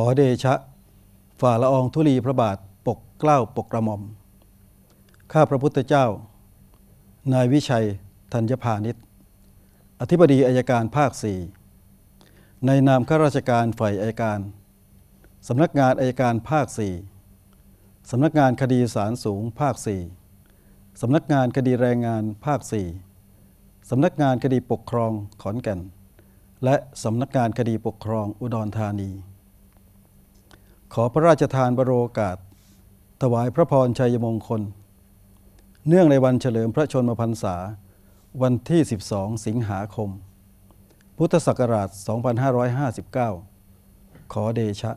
ขอเดชะ ฝ่าละอองธุลีพระบาทปกเกล้าปกกระหม่อม ข้าพระพุทธเจ้า นายวิชัย ธัญพาณิชย์อธิบดีอายการภาคสี่ในนามข้าราชการฝ่ายอายการสำนักงานอายการภาคสี่สำนักงานคดีศาลสูงภาคสี่สำนักงานคดีแรงงานภาคสี่สำนักงานคดีปกครองขอนแก่น และสำนักงานคดีปกครองอุดรธานี ขอพระราชทานบรโอกาส ถวายพระพรชัยมงคล เนื่องในวันเฉลิมพระชนมพรรษา วันที่ 12 สิงหาคม พุทธศักราช 2559 ขอเดชะ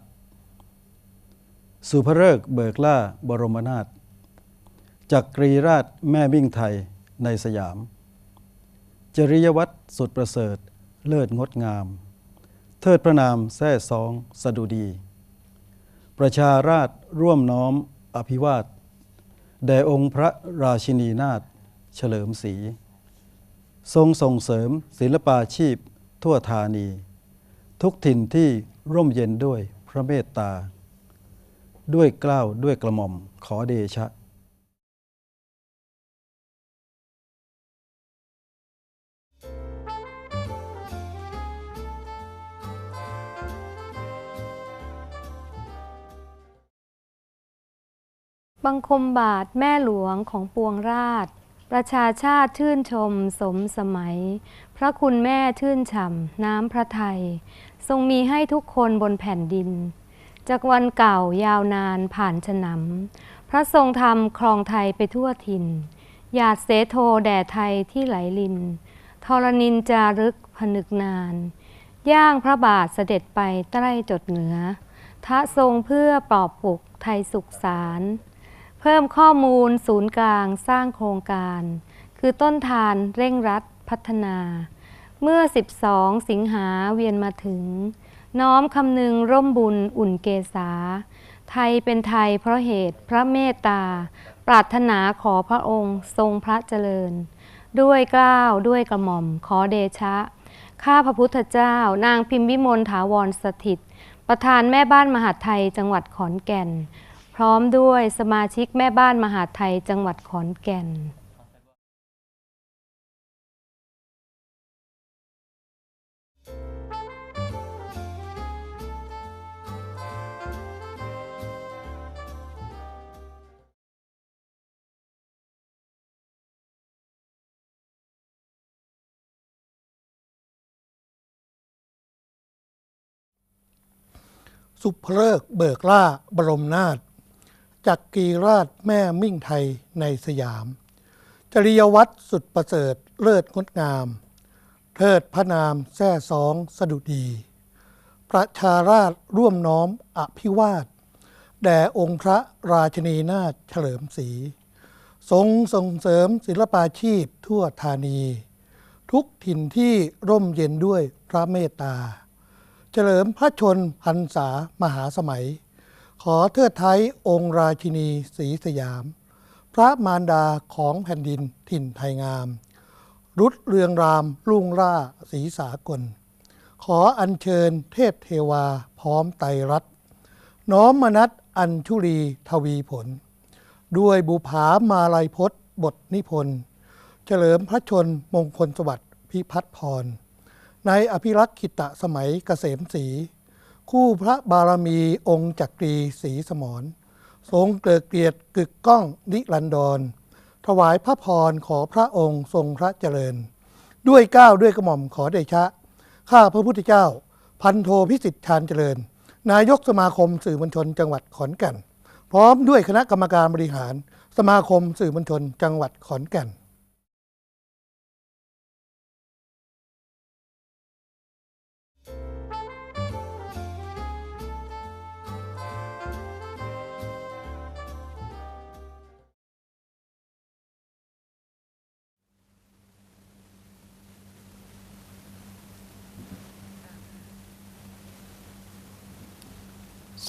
สุภเริกษ์เบิกล่าบรมนาถจักรีราชแม่มิ่งไทยในสยาม จริยวัตรสุดประเสริฐ เลิศงดงาม เทิดพระนามแท้ซองสดุดี ประชาราชร่วมน้อมอภิวาทแด่องค์พระราชินีนาถเฉลิมศรีทรงส่งเสริมศิลปาชีพทั่วธานี ทุกถิ่นที่ร่มเย็นด้วยพระเมตตา ด้วยกล้าวด้วยกระหม่อมขอเดชะ บังคมบาทแม่หลวงของปวงราช ประชาชาติชื่นชมสมสมัย พระคุณแม่ชื่นฉ่ำน้ำพระไทยทรงมีให้ทุกคนบนแผ่นดิน จากวันเก่ายาวนานผ่านฉนำพระทรงธรรมครองไทยไปทั่วถิ่นหยาดเสโทแด่ไทยที่ไหลลินทรณินจารึกผนึกนาน ย่างพระบาทเสด็จไปใต้จดเหนือ ทะทรงเพื่อปลอบปลุกไทยสุขสาร เพิ่มข้อมูลศูนย์กลางสร้างโครงการ คือต้นทานเร่งรัดพัฒนา เมื่อ 12 สิงหาเวียนมาถึง น้อมคำนึงร่มบุญอุ่นเกษา ไทยเป็นไทยเพราะเหตุพระเมตตา ปรารถนาขอพระองค์ทรงพระเจริญ ด้วยกล้าวด้วยกระหม่อมขอเดชะ ข้าพระพุทธเจ้านางพิมพ์วิมลถาวรสถิต ประธานแม่บ้านมหาไทยจังหวัดขอนแก่น พร้อมด้วยสมาชิกแม่บ้านมหาไทยจังหวัดขอนแก่นสุภเลิกเบิกล่าบรมนาถ จักรีราชแม่มิ่งไทยในสยาม จริยวัตรสุดประเสริฐเลิศงดงาม เทิดพระนามแท้สองสดุดี ประชาราชร่วมน้อมอภิวาท แด่องค์พระราชนีนาถเฉลิมศรีทรงส่งเสริมศิลปาชีพทั่วธานี ทุกถิ่นที่ร่มเย็นด้วยพระเมตตา เฉลิมพระชนพรรษามหาสมัย ขอเทิดไทยองค์ราชินีศรีสยาม พระมารดาของแผ่นดินถิ่นไทยงาม รุดเรืองรามรุ่งร่าศรีสากล ขออัญเชิญเทพเทวาพร้อมไตรรัตน้อมมนัสอัญชุลีทวีผล ด้วยบุภามาลัยพจน์บทนิพนธ์ เฉลิมพระชนมงคลสวัสดิ์พิพัฒน์พร ในอภิรักษ์ขิตะสมัยเกษมศรี คู่พระบารมีองค์จักรีศรีสมรทรงเกิดเกียรติกึกก้องนิรันดร ถวายพระพรขอพระองค์ทรงพระเจริญ ด้วยก้าวด้วยกระหม่อมขอเดชะ ข้าพระพุทธเจ้า พันโทพิสิทธิ์ชาญเจริญ นายกสมาคมสื่อมวลชนจังหวัดขอนแก่น พร้อมด้วยคณะกรรมการบริหาร สมาคมสื่อมวลชนจังหวัดขอนแก่น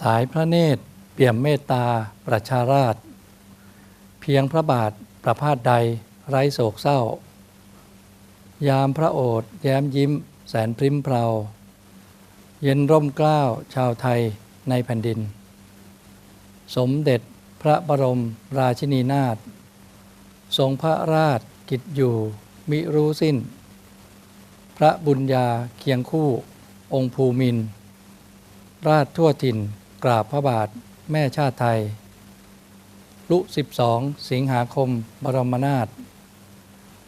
สายพระเนตร เปี่ยมเมตตาประชาราช เพียงพระบาทประพาสใดไร้โศกเศร้า ยามพระโอษฐ์แย้มยิ้ม แสนพริ้มเพราเย็นร่มเกล้าวชาวไทยในแผ่นดิน สมเด็จพระบรมราชินีนาถทรงพระราชกิจอยู่มิรู้สิ้น พระบุญญาเคียงคู่องค์ภูมินร์ราชทั่วถิ่น กราบพระบาทแม่ชาติไทย ลุ 12 สิงหาคม บรมนาถ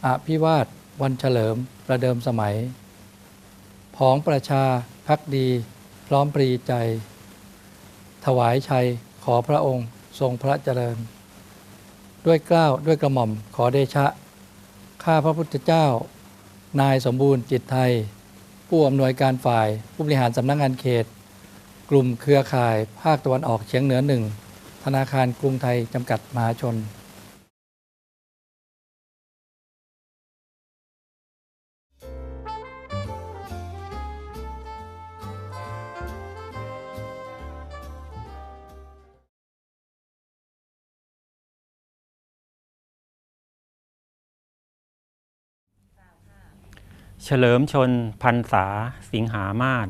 อภิวาท วันเฉลิม ประเดิมสมัย ผองประชาพักดี พร้อมปรีใจ ถวายชัยขอพระองค์ทรงพระเจริญ ด้วยกล้าวด้วยกระหม่อมขอเดชะ ข้าพระพุทธเจ้า นายสมบูรณ์จิตไทย ผู้อำนวยการฝ่าย ผู้บริหารสำนักงงานเขต กลุ่มเครือข่ายภาคตะวันออกเฉียงเหนือหนึ่งธนาคารกรุงไทยจำกัดมหาชนเฉลิมชนพรรษาสิงหามาศ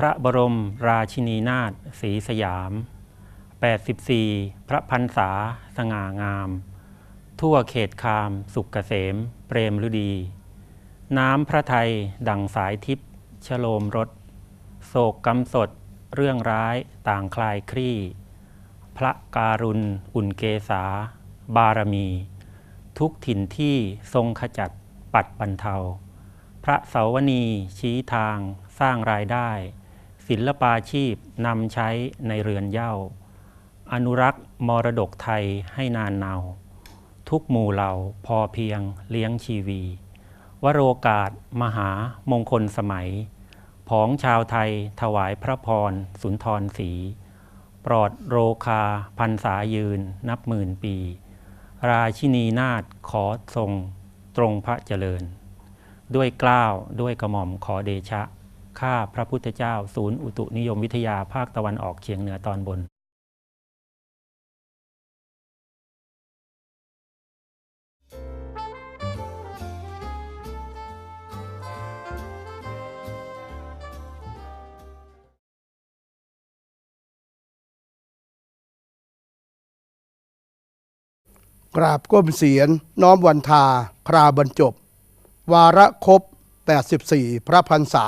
พระบรมราชินีนาถศรีสยาม 84 พระพรรษาสง่างาม ทั่วเขตคาม สุกเกษม เปรมฤดี น้ำพระไทยดังสายทิพย์ชโลมรถโศกกำสด เรื่องร้ายต่างคลายคลี่ พระการุณ อุ่นเกษา บารมี ทุกถิ่นที่ทรงขจัดปัดบรรเทา พระเสาวนีชี้ทางสร้างรายได้ ศิลปาชีพนำใช้ในเรือนเย้าอนุรักษ์มรดกไทยให้นานเนา ทุกหมู่เหล่าพอเพียงเลี้ยงชีวี วโรกาส มหามงคลสมัย ผองชาวไทยถวายพระพร สุนทรศรีปลอดโรคาพันษายืนนับหมื่นปี ราชินีนาถขอทรงตรงพระเจริญ ด้วยกล้าวด้วยกระหม่อมขอเดชะ ข้าพระพุทธเจ้า ศูนย์อุตุนิยมวิทยาภาคตะวันออกเฉียงเหนือตอนบนกราบก้มเสียนน้อมวันทา คราบรรจบ วาระครบ 84 พระพรรษา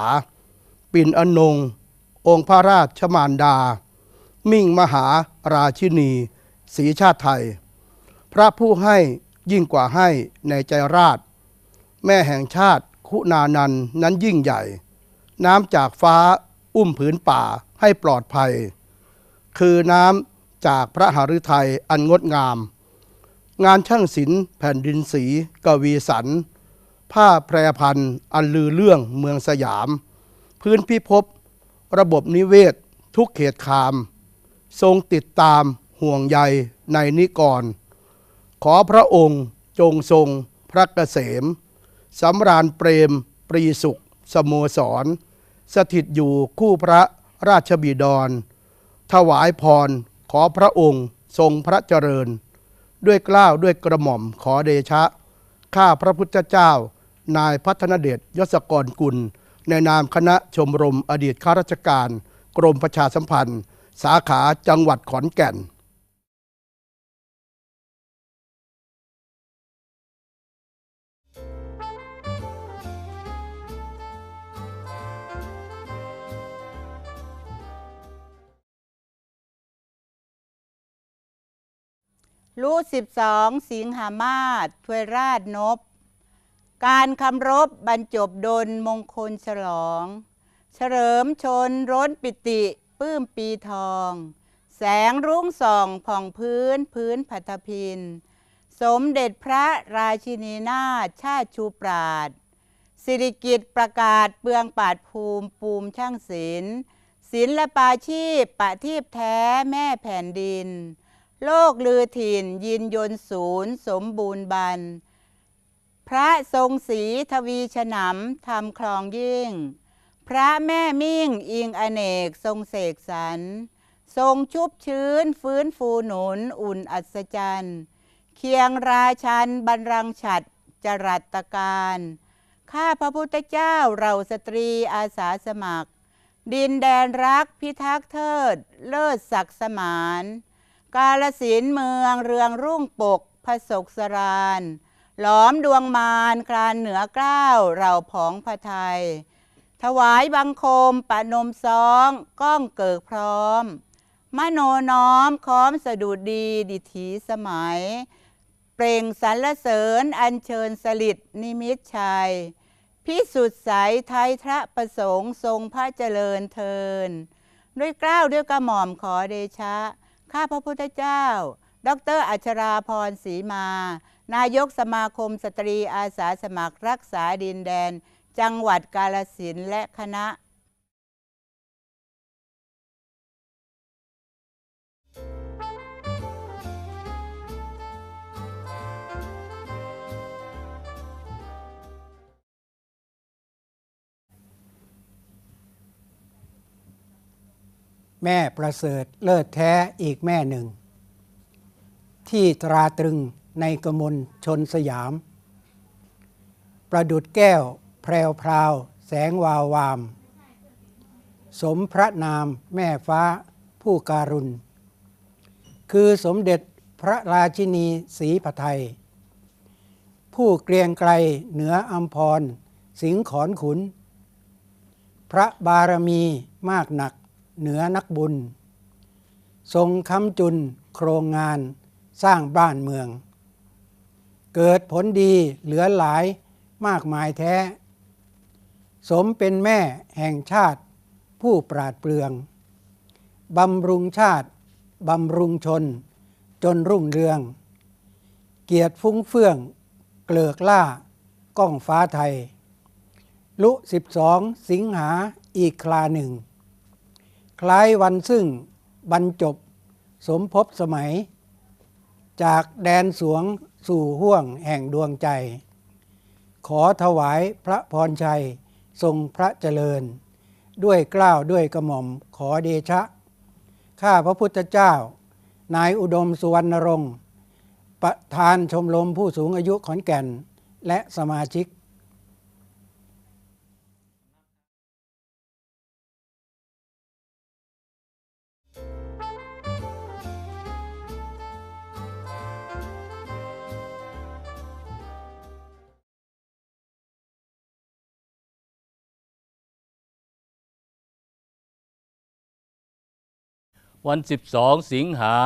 ปิ่นอนง องค์พระราชมารดา มิ่งมหาราชินีศรีชาติไทย พระผู้ให้ยิ่งกว่าให้ในใจราช แม่แห่งชาติคุณานันนั้นยิ่งใหญ่ น้ำจากฟ้าอุ้มผืนป่าให้ปลอดภัย คือน้ำจากพระหฤทัยอันงดงาม งานช่างศิลป์แผ่นดินสีกวีสันผ้าแพรพันอันลือเรื่องเมืองสยาม พื้นพิภพระบบนิเวศ ทุกเขตคาม ทรงติดตามห่วงใยในนิกร ขอพระองค์จงทรงพระเกษมสำราญเปรม ปรีสุข สโมสร สถิตอยู่คู่พระราชบิดร ถวายพรขอพระองค์ทรงพระเจริญ ด้วยกล้าวด้วยกระหม่อมขอเดชะ ข้าพระพุทธเจ้า นายพัฒนเดชยศกรกุล ในนามคณะชมรมอดีตข้าราชการ กรมประชาสัมพันธ์ สาขาจังหวัดขอนแก่นรู้สิบสองสิงหามาศถวยราชนบ การคำรบบรรจบดลมงคลฉลอง เฉลิมชนร้นปิติปื้มปีทอง แสงรุ้งส่องผ่องพื้นพื้นพัทพิน สมเด็จพระราชินีนาถชาติชูปราดสิริกิตประกาศเปลืองปาดภูมิปูมช่างศิลป์ศิลปาชีพปะทีพแท้แม่แผ่นดิน โลกลือถิ่นยินยนศูนย์ สมบูรณ์บัน พระทรงศรีทวีฉนำทำคลองยิ่ง พระแม่มิ่งอิงอเนกทรงเสกสรร ทรงชุบชื้นฟื้นฟูหนุนอุ่นอัศจรรย์ เคียงราชันบรรรังฉัดจรัตการ ข้าพระพุทธเจ้าเราสตรีอาสาสมัคร ดินแดนรักพิทักษ์เทิด เลิศศักดิ์สมาน กาลสินเมืองเรืองรุ่งปกพระศกสราน หลอมดวงมารคลานเหนือเกล้าวเราผองพระไทย ถวายบังคมปะนมซองก้องเกิกพร้อม มโนน้อมค้อมสะดุดดีดิถีสมัย เปล่งสรรเสริญอัญเชิญสลิดนิมิตชัย พิสุทธิ์ใสไทยทระประสงค์ทรงพระเจริญเทินด้วยกล้าวด้วยกระหม่อมขอเดชะ ข้าพระพุทธเจ้า ดรอัชราพรศรีมา นายกสมาคมสตรีอาสาสมัครรักษาดินแดน จังหวัดกาลสินธุและคณะแม่ประเสริฐเลิศแท้อีกแม่หนึ่ง ที่ตราตรึง ในกมลชนสยาม ประดุดแก้ว แพรวพราว แสงวาววาม สมพระนามแม่ฟ้าผู้การุณ คือสมเด็จพระราชินีศรีพไทย ผู้เกรียงไกรเหนืออัมพร สิงขอนขุน พระบารมีมากหนักเหนือนักบุญ ทรงคำจุนโครงงานสร้างบ้านเมือง เกิดผลดีเหลือหลายมากมายแท้ สมเป็นแม่แห่งชาติ ผู้ปราดเปลืองบำรุงชาติบำรุงชน จนรุ่งเรือง เกียรติฟุ้งเฟื่อง เกลือกล่า ก้องฟ้าไทย ลุสิบสองสิงหาอีกคลาหนึ่ง คล้ายวันซึ่งบรรจบสมภพสมัย จากแดนสวง สู่ห่วงแห่งดวงใจ ขอถวายพระพรชัยทรงพระเจริญ ด้วยเกล้าวด้วยกระหม่อมขอเดชะ ข้าพระพุทธเจ้า นายอุดมสุวรรณรงค์ประธานชมรมผู้สูงอายุขอนแก่น และสมาชิก วันสิบสองสิงหา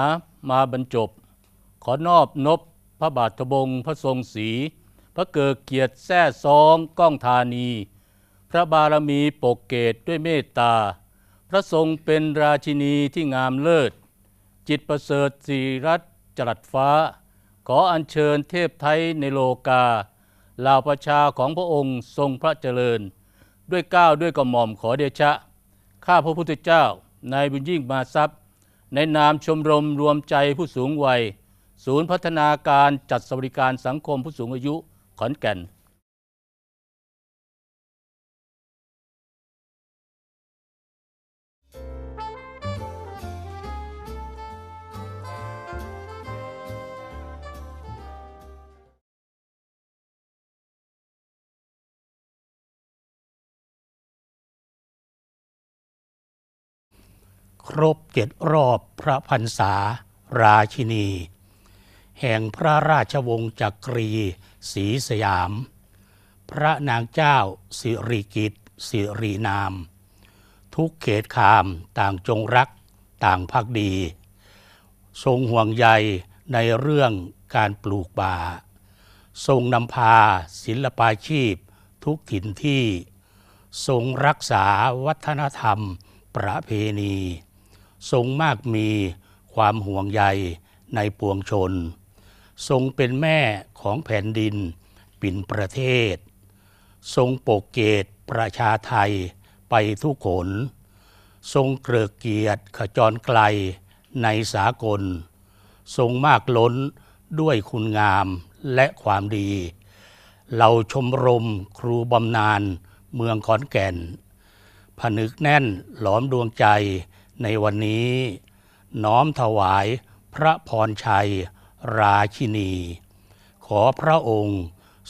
มาบรรจบ ขอนอบนบพระบาทบงพระทรงศรีพระเกิดเกียรติแท้ซองก้องธานี พระบารมีปกเกตด้วยเมตตา พระทรงเป็นราชินีที่งามเลิศ จิตประเสริฐสีรัตจรัสฟ้า ขออัญเชิญเทพไทยในโลกาเหล่าประชาของพระองค์ทรงพระเจริญ ด้วยก้าวด้วยกระหม่อมขอเดชะ ข้าพระพุทธเจ้านายบุญยิ่งมาทรัพย์ ในนามชมรมรวมใจผู้สูงวัย ศูนย์พัฒนาการจัดสวัสดิการสังคมผู้สูงอายุขอนแก่น ครบเจ็ดรอบพระพรรษา ราชินี แห่งพระราชวงศ์จักรีศรีสยาม พระนางเจ้าสิริกิตสิรินาม ทุกเขตขามต่างจงรักต่างพักดี ทรงห่วงใยในเรื่องการปลูกป่า ทรงนำพาศิลปาชีพทุกถิ่นที่ ทรงรักษาวัฒนธรรมประเพณี ทรงมากมีความห่วงใยในปวงชน ทรงเป็นแม่ของแผ่นดินปิ่นประเทศ ทรงปกเกตประชาไทยไปทุกขน ทรงเกลือกเกียรติขจรไกลในสากล ทรงมากล้นด้วยคุณงามและความดี เราชมรมครูบำนาญเมืองขอนแก่น ผนึกแน่นหลอมดวงใจ ในวันนี้ น้อมถวายพระพรชัย ราชินี ขอพระองค์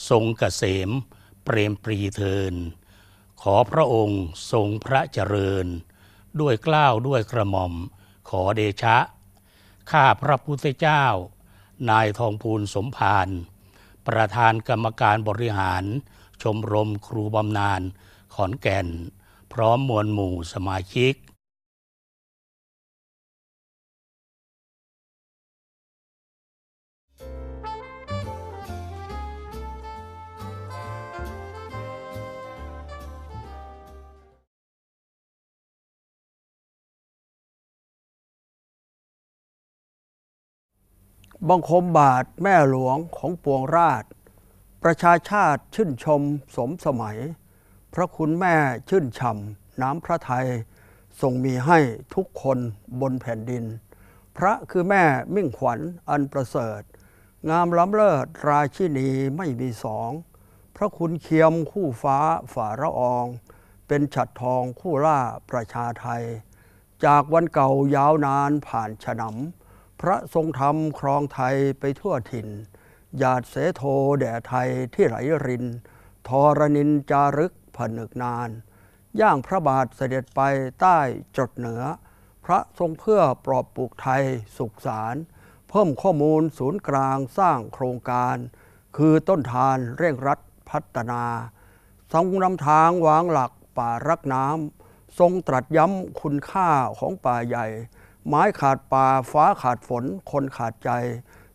ทรงเกษมเปรมปรีเทิน ขอพระองค์ทรงพระเจริญ ด้วยเกล้าวด้วยกระหม่อม ขอเดชะ ข้าพระพุทธเจ้า นายทองพูนสมภารประธานกรรมการบริหาร ชมรมครูบำนาญขอนแก่น พร้อมมวลหมู่สมาชิก บังคมบาทแม่หลวงของปวงราช ประชาชาติชื่นชมสมสมัย พระคุณแม่ชื่นช่ำน้ำพระทัยทรงมีให้ทุกคนบนแผ่นดิน พระคือแม่มิ่งขวัญอันประเสริฐ งามล้ำเลิศราชินีไม่มีสอง พระคุณเคียมคู่ฟ้าฝ่าระออง เป็นฉัดทองคู่ล่าประชาไทย จากวันเก่ายาวนานผ่านฉนำ พระทรงธรรมครองไทยไปทั่วถิ่น หยาดเสโทแด่ไทยที่ไหลริน ทรนินจารึกผนึกนาน ย่างพระบาทเสด็จไปใต้จดเหนือ พระทรงเพื่อปลอบปลูกไทยสุขสารเพิ่มข้อมูลศูนย์กลางสร้างโครงการ คือต้นทานเร่งรัดพัฒนาทรงนำทางวางหลักป่ารักน้ำทรงตรัสย้ำคุณค่าของป่าใหญ่ ไม้ขาดป่าฟ้าขาดฝน คนขาดใจ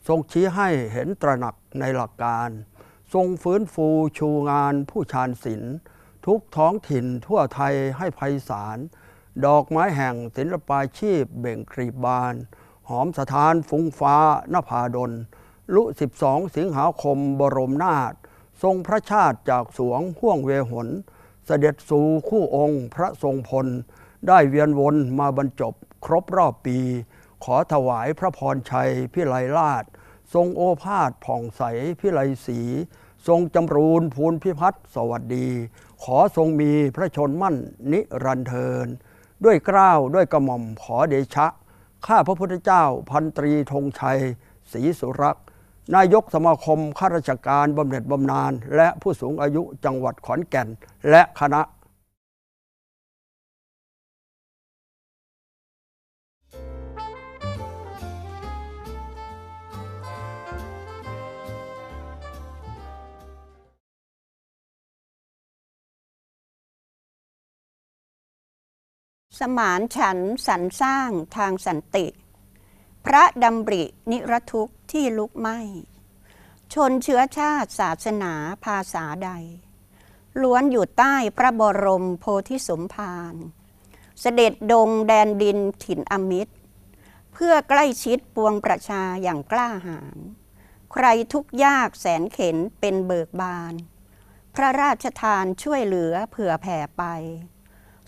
ทรงชี้ให้เห็นตระหนักในหลักการ ทรงฟื้นฟูชูงานผู้ชาญศิลป์ทุกท้องถิ่นทั่วไทยให้ไพศาล ดอกไม้แห่งศิลปาชีพเบ่งกรีบบาน หอมสถานฟุ้งฟ้านภาดล ลุ 12 สิงหาคมบรมนาถทรงพระชาติจากสวงห่วงเวหน เสด็จสู่คู่องค์พระทรงพล ได้เวียนวนมาบรรจบ ครบรอบปี ขอถวายพระพรชัยพิไลราช ทรงโอภาสผ่องใสพิไลศรีทรงจำรูนภูนพิพัฒน์สวัสดี ขอทรงมีพระชนมั่นนิรันเทิน ด้วยเกล้าวด้วยกระหม่อมขอเดชะ ข้าพระพุทธเจ้าพันตรีธงชัยศรีสุรักษ์นายกสมาคมข้าราชการบำเหน็จบำนาญและผู้สูงอายุจังหวัดขอนแก่น และคณะ สมานฉันสรรสร้างทางสันติ พระดำรินิรทุกข์ที่ลุกไหม้ ชนเชื้อชาติศาสนาภาษาใด ล้วนอยู่ใต้พระบรมโพธิสมภารเสด็จดงแดนดินถิ่นอมิตร เพื่อใกล้ชิดปวงประชาอย่างกล้าหาญใครทุกข์ยากแสนเข็นเป็นเบิกบาน พระราชทานช่วยเหลือเผื่อแผ่ไป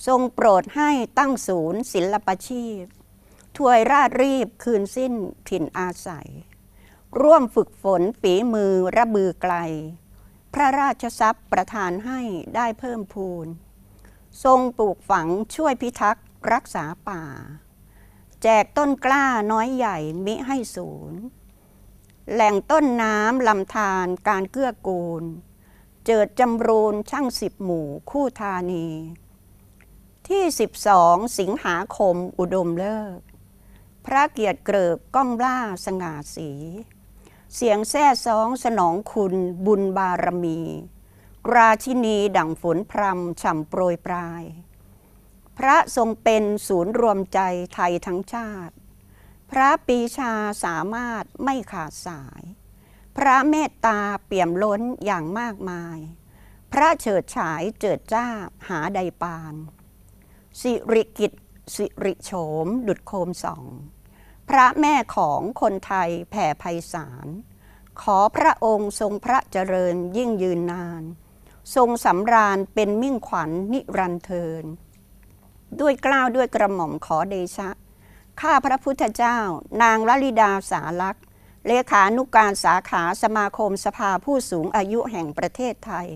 ทรงโปรดให้ตั้งศูนย์ศิลปชีพ ถวยราชรีบคืนสิ้นถิ่นอาศัย ร่วมฝึกฝนปีมือระบือไกล พระราชทรัพย์ประทานให้ได้เพิ่มพูน ทรงปลูกฝังช่วยพิทักษ์รักษาป่า แจกต้นกล้าน้อยใหญ่มิให้ศูนย์แหล่งต้นน้ำลำธารการเกื้อกูล เจิดจำรูนช่างสิบหมู่คู่ธานี ที่ 12 สิงหาคมอุดมเลิก พระเกียรติเกริกก้องล่าสง่าสี เสียงแซ่ซ้องสนองคุณบุญบารมี ราชินีดั่งฝนพรำฉ่ำโปรยปลาย พระทรงเป็นศูนย์รวมใจไทยทั้งชาติ พระปีชาสามารถไม่ขาดสาย พระเมตตาเปี่ยมล้นอย่างมากมาย พระเฉิดฉายเจิดจ้าหาใดปาน สิริกิตสิริโฉม ดุดโคมส่อง พระแม่ของคนไทยแผ่ไพศาลขอพระองค์ทรงพระเจริญยิ่งยืนนาน ทรงสำราญเป็นมิ่งขวัญนิรันเทิน ด้วยกล้าวด้วยกระหม่อมขอเดชะ ข้าพระพุทธเจ้านางลลิดาสาลักษ์เลขานุการสาขาสมาคมสภาผู้สูงอายุแห่งประเทศไทย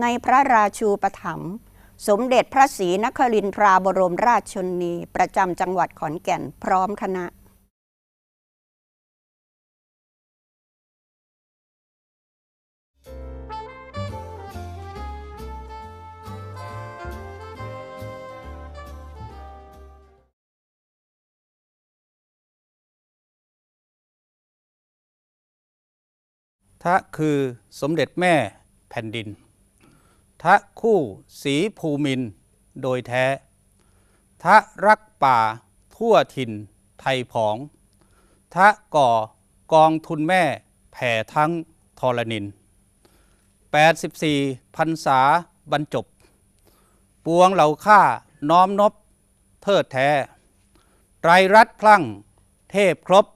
ในพระราชูปถัมภ์ สมเด็จพระศรีนครินทราบรมราชชนี ประจำจังหวัดขอนแก่นพร้อมคณะทะคือสมเด็จแม่แผ่นดิน ทะคู่สีภูมินโดยแท้ ทะรักป่าทั่วถิ่นไทยผอง ทะก่อกองทุนแม่แผ่ทั้งทรนิน 84พรรษาบรรจบ ปวงเหล่าข้าน้อมนบเทิดแท้ ไตรรัตน์พลั่ง เทพครบ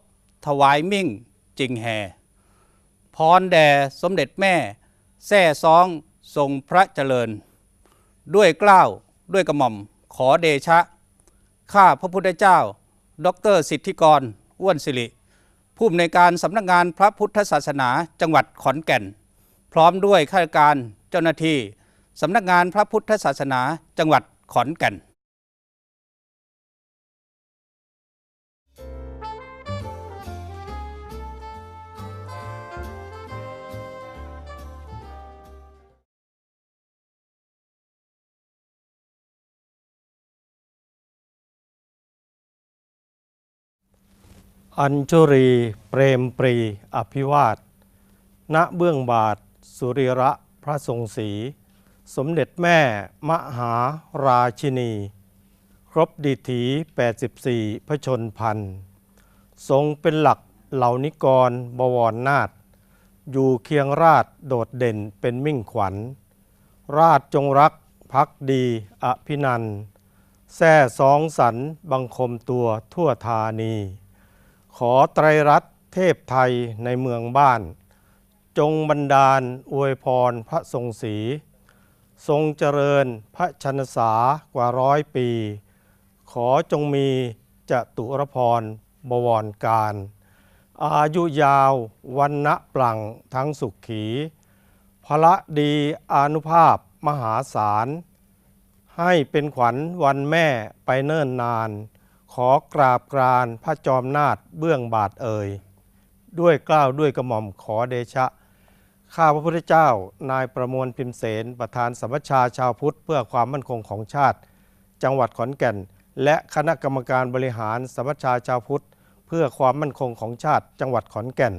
ถวายมิ่งจริงแห่พรแด่สมเด็จแม่ แท่ซอง ทรงพระเจริญ ด้วยเกล้าวด้วยกระหม่อมขอเดชะ ข้าพระพุทธเจ้า ดรสิทธิกรอ้วนสิริผู้อำนวยการสำนักงานพระพุทธศาสนาจังหวัดขอนแก่น พร้อมด้วยข้าราชการเจ้าหน้าที่สำนักงานพระพุทธศาสนาจังหวัดขอนแก่น อัญชุรี เปรมปรี อภิวาท ณ เบื้องบาท สุริระพระทรงศรี สมเด็จแม่ มหาราชินี ครบดิถี 84 พระชนพันธ์ทรงเป็นหลักเหล่านิกรบวรนาถอยู่เคียงราชโดดเด่นเป็นมิ่งขวัญ ราชจงรักพักดีอภินันแท่สองสรรบังคมตัวทั่วธานี ขอไตรรัตน์เทพไทยในเมืองบ้าน จงบันดาลอวยพรพระทรงศรีทรงเจริญพระชนสากว่าร้อยปี ขอจงมีจตุรพรบวรการ อายุยาววันนะปลังทั้งสุขขีพละดีอนุภาพมหาศาล ให้เป็นขวัญวันแม่ไปเนิ่นนาน ขอกราบกรานพระจอมนาถเบื้องบาทเอ่ย ด้วยเกล้าวด้วยกระหม่อมขอเดชะ ข้าพระพุทธเจ้า นายประมวลพิมเสนประธานสมัชชาชาวพุทธเพื่อความมั่นคงของชาติ จังหวัดขอนแก่น และคณะกรรมการบริหารสมัชชาชาวพุทธ เพื่อความมั่นคงของชาติ จังหวัดขอนแก่น